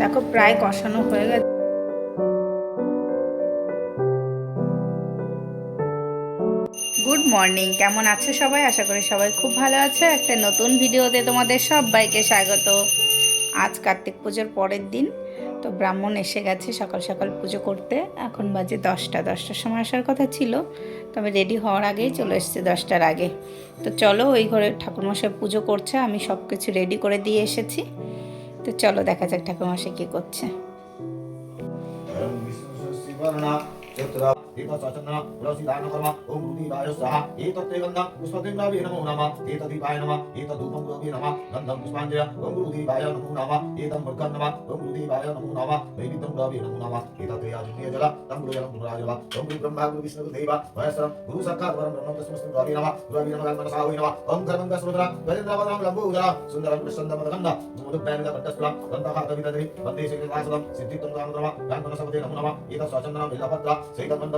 দেখো, প্রায় কষানো হয়ে গেছে। গুড মর্নিং কেমন আছো সবাই? আশা করি সবাই খুব ভালো আছে। একটা নতুন ভিডিওতে তোমাদের সবাইকে স্বাগত। আজ কার্তিক পুজোর পরের দিন। তো ব্রাহ্মণ এসে গেছে সকাল সকাল পুজো করতে। এখন বাজে দশটা। দশটার সময় আসার কথা ছিল, তবে রেডি হওয়ার আগেই চলে এসছে দশটার আগে। তো চলো, ওই ঘরে ঠাকুরমশাই পুজো করছে, আমি সব কিছু রেডি করে দিয়ে এসেছি। তো চলো, দেখা যাক ঠাকুরমশাই কী করছে। ఏకసచందన తులసిదాన కర్మ ఓం రుధిరాయ సహ ఏతత్తే గంధం పుష్పతిం రావే నమో నమ ఏతదీపాయ నమ ఏతధూపం రోగే నమ గంధం పుష్పాంజయ ఓం రుధిరాయ నమో నమ ఏతం వర్గం నమ ఓం రుధిరాయ నమో నమ నైవేద్యం రావే నమో నమ ఏతత్తే ఆజునీయ జల తం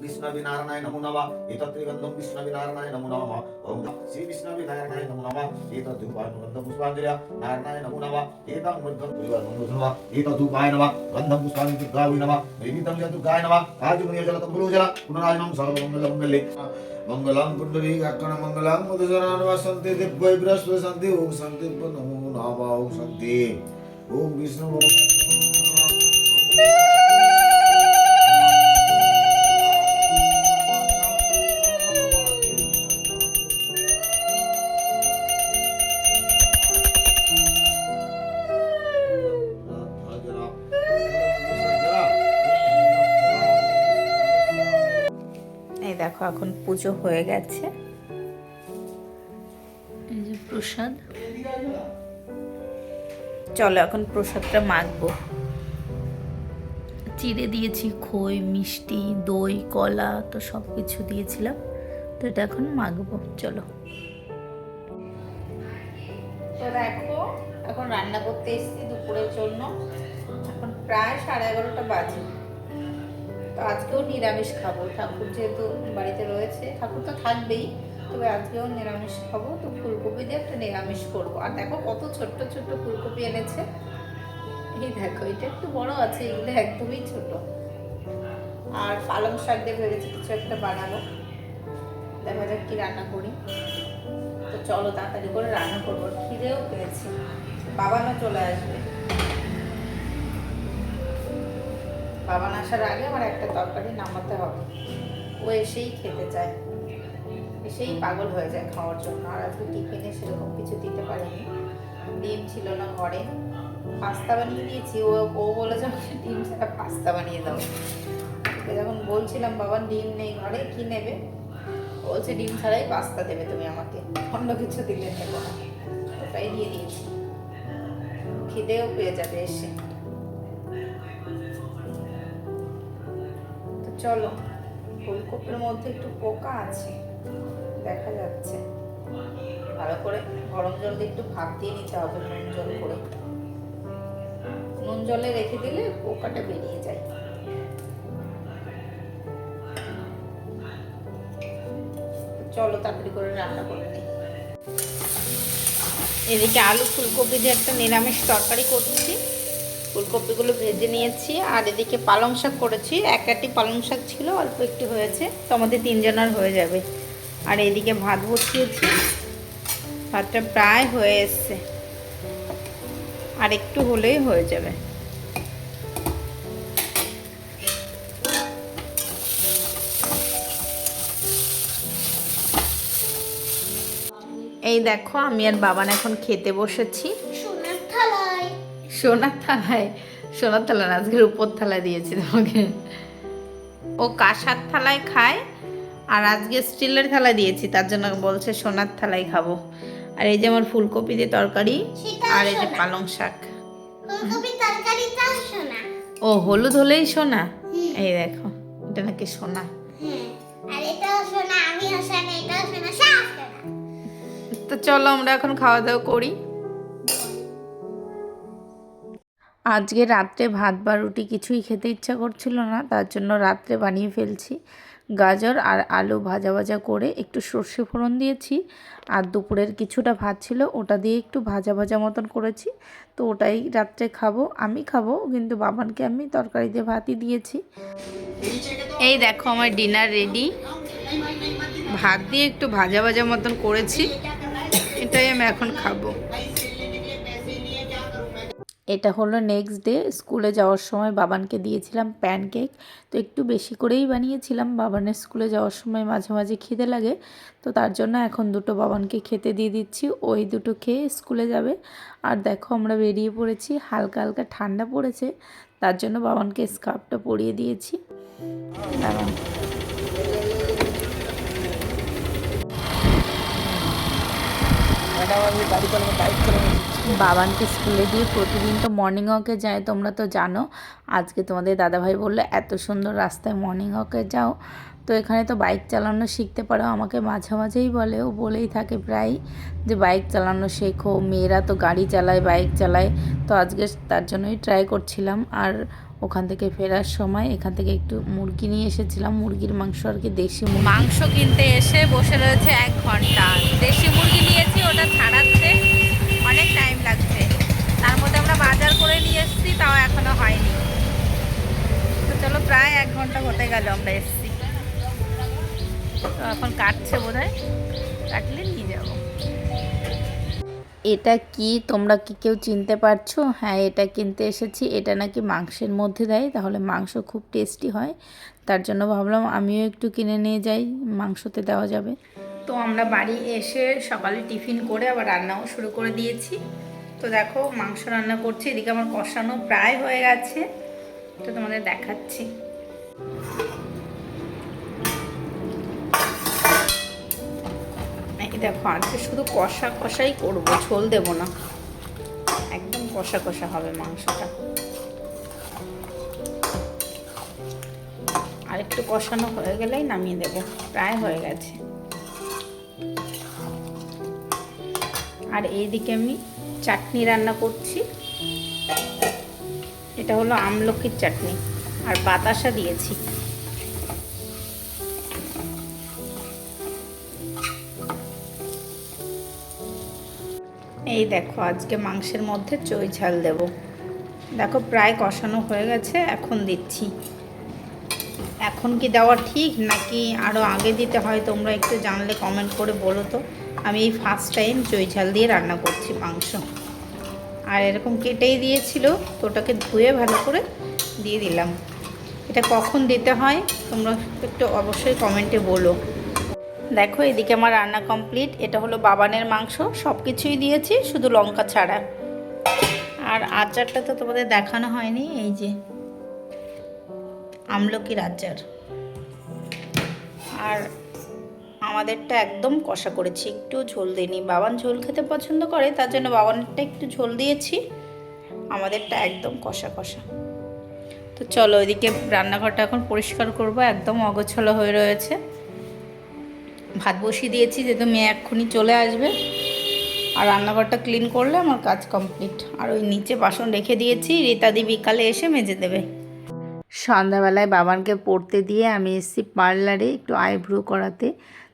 विष्णवे नारायणाय नमो नमः एतत्रिगन्धं विष्णवे नारायणाय नमो नमः ॐ श्री विष्णवे नारायणाय नमो नमः एतद्रूपाय गन्धं पुष्पाञ्जलि नारायणाय नमो नमः एतं मृद्धं परिवार नमो नमः एतद्रूपाय नमः गन्धं पुष्पाञ्जलि गावि नमः नैमितं यदुगाय नमः काजुमनियजलतं गुरुजल पुनरायणं सर्वमङ्गलमङ्गले মঙ্গলং কুণ্ডলী কাকণ মঙ্গলং মধুসূদন বাসন্তি দিব্যৈ বৃহস্পতি সন্তি ওম শান্তি নমো নমঃ ওম শান্তি ওম বিষ্ণু দেখো এখন পুজো হয়ে গেছে। এই যে প্রসাদ। চলো এখন প্রসাদটা মাখবো। চিড়ে দিয়েছি খই মিষ্টি দই কলা তো সব কিছু দিয়েছিলাম। তো এটা এখন মাখবো চলো। তো দেখো এখন রান্না করতে এসেছি দুপুরের জন্য। এখন প্রায় সাড়ে এগারোটা বাজে। তো আজকেও নিরামিষ খাব। ঠাকুর যেহেতু বাড়িতে রয়েছে, ঠাকুর তো থাকবেই, তবে আজকেও নিরামিষ খাব। তো ফুলকপি দিয়ে একটা নিরামিষ করব। আর দেখো কত ছোট্ট ছোট্ট ফুলকপি এনেছে। এই দেখো, এটা একটু বড় আছে, এগুলো একদমই ছোট। আর পালং শাক দিয়ে ভেবেছি কিছু একটা বানাবো। দেখা যাক কি রান্না করি। তো চলো তাড়াতাড়ি করে রান্না করব। খিদেও পেয়েছি। বাবানও চলে আসবে। বাবা আসার আগে আমার একটা তরকারি নামাতে হবে। ও এসেই খেতে চায়। এসেই পাগল হয়ে যায় খাওয়ার জন্য। আর আজকে টিফিনে সেরকম কিছু দিতে পারিনি। ডিম ছিল না ঘরে। পাস্তা বানিয়ে দিয়েছি। ও ও বলেছে আমাকে ডিম ছাড়া পাস্তা বানিয়ে দাও। যখন বলছিলাম, বাবা, ডিম নেই ঘরে, কি নেবে? বলছে, ডিম ছাড়াই পাস্তা দেবে তুমি আমাকে। অন্য কিছু দিলে নেব না। ওটাই দিয়ে দিয়েছি। খিদেও পেয়ে যাবে এসে। চলো, ফুলকপির মধ্যে একটু পোকা আছে, দেখা যাচ্ছে। ভালো করে গরম জল দিয়ে একটু ভাপ দিয়ে নিতে হবে নুন জল করে। নুন জলে রেখে দিলে পোকাটা বেরিয়ে যায়। চলো তাড়াতাড়ি করে রান্না করে নিই। এদিকে আলু ফুলকপি দিয়ে একটা নিরামিষ তরকারি করছি। ফুলকপিগুলো ভেজে নিয়েছি, আর এদিকে পালং শাক করেছি। এক একটি পালং শাক ছিল, অল্প একটু হয়েছে, তো আমাদের তিনজনের হয়ে যাবে। আর এদিকে ভাত বসিয়েছি। ভাতটা প্রায় হয়ে এসছে। আর একটু হলেই হয়ে যাবে। এই দেখো, আমি আর বাবান এখন খেতে বসেছি। সোনার থালায় সোনার থালা না আজকের উপর থালায় দিয়েছি তোমাকে। ও কাঁসার থালায় খায় আর আজকে স্টিলের থালায় দিয়েছি তার জন্য বলছে সোনার থালায় খাব। আর এই যে আমার ফুলকপি দিয়ে তরকারি আর এই যে পালং শাক। ও হলুদ হলেই সোনা? এই দেখো এটা নাকি সোনা। তো চলো আমরা এখন খাওয়া দাওয়া করি। আজকে রাত্রে ভাত বা রুটি কিছুই খেতে ইচ্ছা করছিল না, তার জন্য রাত্রে বানিয়ে ফেলছি। গাজর আর আলু ভাজা ভাজা করে একটু সর্ষে ফোড়ন দিয়েছি আর দুপুরের কিছুটা ভাত ছিল ওটা দিয়ে একটু ভাজা ভাজা মতন করেছি। তো ওটাই রাত্রে খাব, আমি খাব, কিন্তু বাবানকে আমি তরকারি দিয়ে ভাতই দিয়েছি। এই দেখো আমার ডিনার রেডি। ভাত দিয়ে একটু ভাজা ভাজা মতন করেছি, এটাই আমি এখন খাব। এটা হলো নেক্সট ডে স্কুলে যাওয়ার সময় বাবানকে দিয়েছিলাম প্যানকেক তো একটু বেশি করেই বানিয়েছিলাম, বাবানের স্কুলে যাওয়ার সময় মাঝে মাঝে খিদে লাগে। তো তার জন্য এখন দুটো বাবানকে খেতে দিয়ে দিচ্ছি, ওই দুটো খেয়ে স্কুলে যাবে। আর দেখো আমরা বেরিয়ে পড়েছি, হালকা হালকা ঠান্ডা পড়েছে, তার জন্য বাবানকে স্কার্ফটা পরিয়ে দিয়েছি। দাঁড়ান বাবানকে স্কুলে দিয়ে প্রতিদিন তো মর্নিং ওয়াকে যায়, তোমরা তো জানো। আজকে তোমাদের দাদাভাই বলল, এত সুন্দর রাস্তায় মর্নিং ওয়াকে যাও। তো এখানে তো বাইক চালানো শিখতে পারো। আমাকে মাঝে মাঝেই বলে, ও বলেই থাকে প্রায় যে বাইক চালানো শেখো। মেয়েরা তো গাড়ি চালায় বাইক চালায়। তো আজকে তার জন্যই ট্রাই করছিলাম। আর ওখান থেকে ফেরার সময় এখান থেকে একটু মুরগি নিয়ে এসেছিলাম। মুরগির মাংস আর কি, দেশি মাংস কিনতে এসে বসে রয়েছে এক ঘণ্টা। দেশি মুরগি নিয়েছি, ওটা ছাড়াচ্ছে। অনেক টাইম লাগছে। তার মধ্যে আমরা বাজার করে নিয়ে এসেছি, তাও এখনও হয়নি। তো চলো প্রায় এক ঘণ্টা হতে গেল আমরা এসেছি। তো এখন কাটছে বোধ হয় কাটলে নিয়ে যাব। এটা কি? তোমরা কি কেউ চিনতে পারছ? হ্যাঁ এটা কিনতে এসেছি। এটা নাকি মাংসের মধ্যে দেয়, তাহলে মাংস খুব টেস্টি হয়। তার জন্য ভাবলাম আমিও একটু কিনে নিয়ে যাই, মাংসতে দেওয়া যাবে। তো আমরা বাড়ি এসে সকালে টিফিন করে আবার রান্নাও শুরু করে দিয়েছি। তো দেখো, মাংস রান্না করছি, এদিকে আমার কষানো প্রায় হয়ে গেছে। তো তোমাদের দেখাচ্ছি। দেখো, আজকে শুধু কষা কষাই করব, ঝোল দেবো না। একদম কষা কষা হবে মাংসটা। আর একটু কষানো হয়ে গেলেই নামিয়ে দেবো, প্রায় হয়ে গেছে। আর এইদিকে আমি চাটনি রান্না করছি। এটা হলো আমলকির চাটনি আর বাতাসা দিয়েছি। এই দেখো, আজকে মাংসের মধ্যে চই ঝাল দেব। দেখো, প্রায় কষানো হয়ে গেছে, এখন দিচ্ছি। এখন কি দেওয়া ঠিক নাকি আরও আগে দিতে হয় তোমরা একটু জানলে কমেন্ট করে বলো তো। আমি এই ফার্স্ট টাইম চই ঝাল দিয়ে রান্না করছি মাংস। আর এরকম কেটেই দিয়েছিল, তো ওটাকে ধুয়ে ভালো করে দিয়ে দিলাম। এটা কখন দিতে হয়, তোমরা একটু অবশ্যই কমেন্টে বলো। দেখো, এদিকে আমার রান্না কমপ্লিট এটা হলো বাবানের মাংস সব কিছুই দিয়েছি, শুধু লঙ্কা ছাড়া। আর আচারটা তো তোমাদের দেখানো হয়নি, এই যে আমলকির আচার। আর আমাদেরটা একদম কষা করেছি। একটু ঝোল দিইনি। বাবান ঝোল খেতে পছন্দ করে, তার জন্য বাবানেরটা একটু ঝোল দিয়েছি। আমাদেরটা একদম কষা কষা। তো চলো ওইদিকে রান্নাঘরটা এখন পরিষ্কার করব। একদম অগোছলো হয়ে রয়েছে। ভাত বসিয়ে দিয়েছি, যেহেতু মেয়ে এক্ষুনি চলে আসবে। আর রান্নাঘরটা ক্লিন করলে আমার কাজ কমপ্লিট। আর ওই নিচে বাসন রেখে দিয়েছি রীতাদি বিকালে এসে মেজে দেবে। সন্ধ্যাবেলায় বাবানকে পড়তে দিয়ে আমি এসেছি পার্লারে একটু আইব্রো করাতে।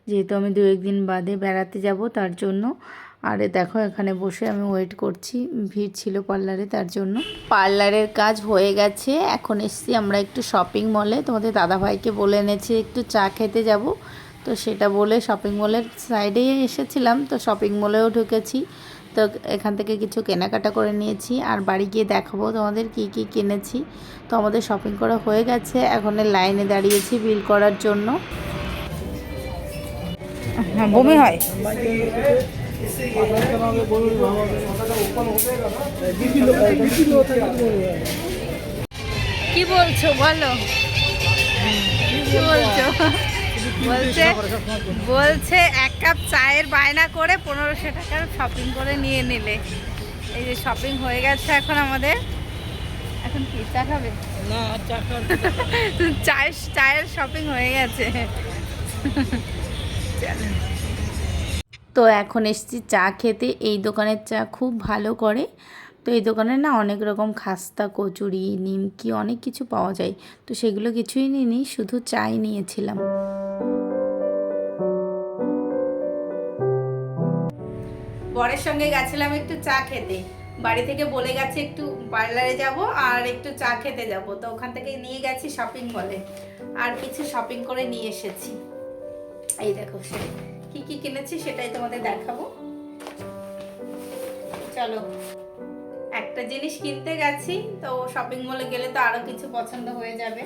যেহেতু আমি দু একদিন বাদে বেড়াতে যাব তার জন্য। আর দেখো এখানে বসে আমি ওয়েট করছি। ভিড় ছিল পার্লারে তার জন্য। পার্লারের কাজ হয়ে গেছে। এখন এসছি আমরা একটু শপিং মলে তোমাদের দাদাভাইকে বলে এনেছি একটু চা খেতে যাব। তো সেটা বলে শপিং মলের সাইডেই এসেছিলাম। তো শপিং মলেও ঢুকেছি। তো এখান থেকে কিছু কেনাকাটা করে নিয়েছি। আর বাড়ি গিয়ে দেখাবো তোমাদের কি কি কিনেছি। তো আমাদের শপিং করা হয়ে গেছে। এখন লাইনে দাঁড়িয়েছি বিল করার জন্য। হ্যাঁ বমি হয়। কি বলছো বলো। কি বলছো? বলছে বলছে এক কাপ চায়ের বায়না করে পনেরোশো টাকার শপিং করে নিয়ে নিলে। এই যে শপিং হয়ে গেছে এখন আমাদের। এখন কি চা খাবে? না চায়ের চায়ের শপিং হয়ে গেছে। তো এখন এসেছি চা খেতে। এই দোকানের চা খুব ভালো করে। তো এই দোকানে না অনেক রকম খাস্তা কচুরি নিমকি অনেক কিছু পাওয়া যায়। তো সেগুলো কিছুই নিইনি শুধু চাই নিয়েছিলাম। বরের সঙ্গে গেছিলাম একটু চা খেতে। বাড়ি থেকে বলে গেছে একটু পার্লারে যাব আর একটু চা খেতে যাব। তো ওখান থেকে নিয়ে গেছি শপিং মলে আর কিছু শপিং করে নিয়ে এসেছি। এই দেখো কি কি কিনেছি সেটাই তোমাদের দেখাবো। চলো, একটা জিনিস কিনতে গেছি, তো শপিং মলে গেলে তো আরও কিছু পছন্দ হয়ে যাবে।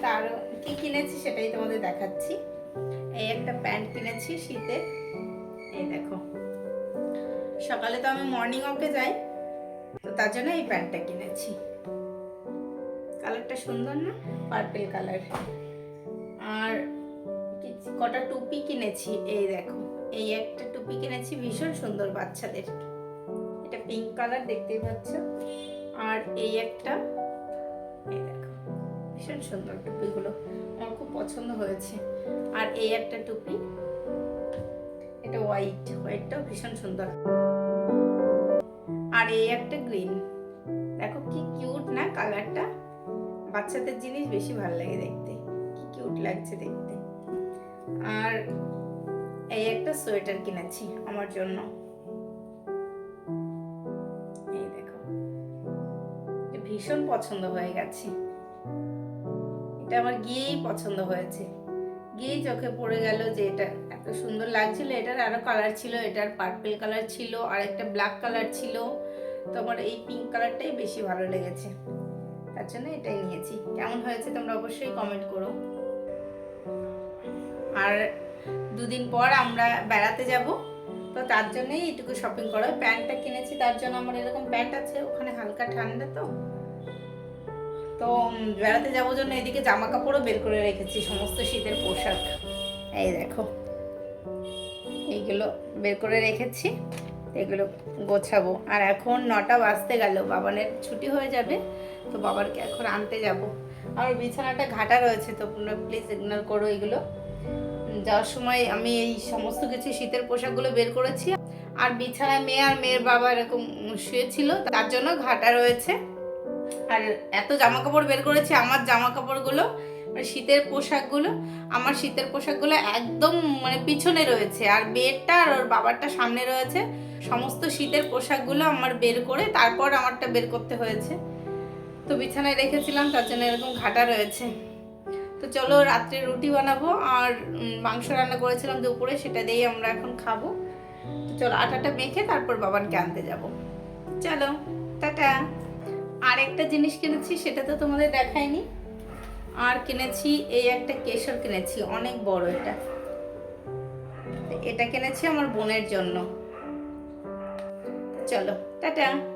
তা আরও কি কিনেছি সেটাই তোমাদের দেখাচ্ছি। এই একটা প্যান্ট কিনেছি শীতের এই দেখো, সকালে তো আমি মর্নিং ওয়াকে যাই, তো তার জন্য এই প্যান্টটা কিনেছি। কালারটা সুন্দর না? পার্পল কালার আর কটা টুপি কিনেছি? এই দেখো, এই একটা টুপি কিনেছি ভীষণ সুন্দর বাচ্চাদের। এটা পিঙ্ক কালার দেখতেই পাচ্ছ? আর এই একটা, এই দেখো, ভীষণ সুন্দর টুপিগুলো। আমার খুব পছন্দ হয়েছে। আর এই একটা টুপি, এটা হোয়াইট হোয়াইটটাও ভীষণ সুন্দর। আর এই একটা গ্রিন দেখো কি কিউট না কালারটা বাচ্চাদের জিনিস বেশি ভালো লাগে দেখতে। কি কিউট লাগছে দেখতে। আর এই একটা সোয়েটার কিনেছি আমার জন্য। এই দেখো। ভীষণ পছন্দ হয়ে গেছে। এটা আমার গিয়েই পছন্দ হয়েছে। গিয়েই চোখে পড়ে গেল যে এটা এত সুন্দর লাগছিল। এটার আরও কালার ছিল, এটার পার্পল কালার ছিল আর একটা ব্ল্যাক কালার ছিল। তো আমার এই পিঙ্ক কালারটাই বেশি ভালো লেগেছে। তার জন্য এটাই নিয়েছি। কেমন হয়েছে তোমরা অবশ্যই কমেন্ট করো। আর দুদিন পর আমরা বেড়াতে যাব। তো তার জন্যই এটুকু শপিং করা। হয় প্যান্টটা কিনেছি, তার জন্য আমার এরকম প্যান্ট আছে, ওখানে হালকা ঠান্ডা তো। তো বেড়াতে যাব জন্য এদিকে জামা কাপড়ও বের করে রেখেছি, সমস্ত শীতের পোশাক। এই দেখো, এইগুলো বের করে রেখেছি, এগুলো গোছাবো। আর এখন নটা বাজতে গেল, বাবানের ছুটি হয়ে যাবে, তো বাবারকে এখন আনতে যাব। আর বিছানাটা ঘাটা রয়েছে, তো প্লিজ ইগনোর করো এগুলো। যাওয়ার সময় আমি এই সমস্ত কিছু শীতের পোশাকগুলো বের করেছি। আর বিছানায় মেয়ে আর মেয়ের বাবা এরকম শুয়েছিল, তার জন্য ঘাটা রয়েছে। আর এত জামা কাপড় বের করেছি, আমার জামা কাপড়গুলো মানে শীতের পোশাকগুলো, আমার শীতের পোশাকগুলো একদম মানে পিছনে রয়েছে। আর বেডটা আর ওর বাবারটা সামনে রয়েছে। সমস্ত শীতের পোশাকগুলো আমার বের করে, তারপর আমারটা বের করতে হয়েছে। তো বিছানায় রেখেছিলাম, তার জন্য এরকম ঘাটা রয়েছে। তো চলো রাত্রে রুটি বানাবো আর মাংস রান্না করেছিলাম দুপুরে, সেটা দিয়েই আমরা এখন খাব। তো চলো আটাটা মেখে তারপর বাবানকে আনতে যাব। চলো, টাটা। আর একটা জিনিস কিনেছি, সেটা তো তোমাদের দেখায়নি আর কিনেছি, এই একটা কেশর কিনেছি, অনেক বড় এটা। এটা কিনেছি আমার বোনের জন্য। চলো, টাটা।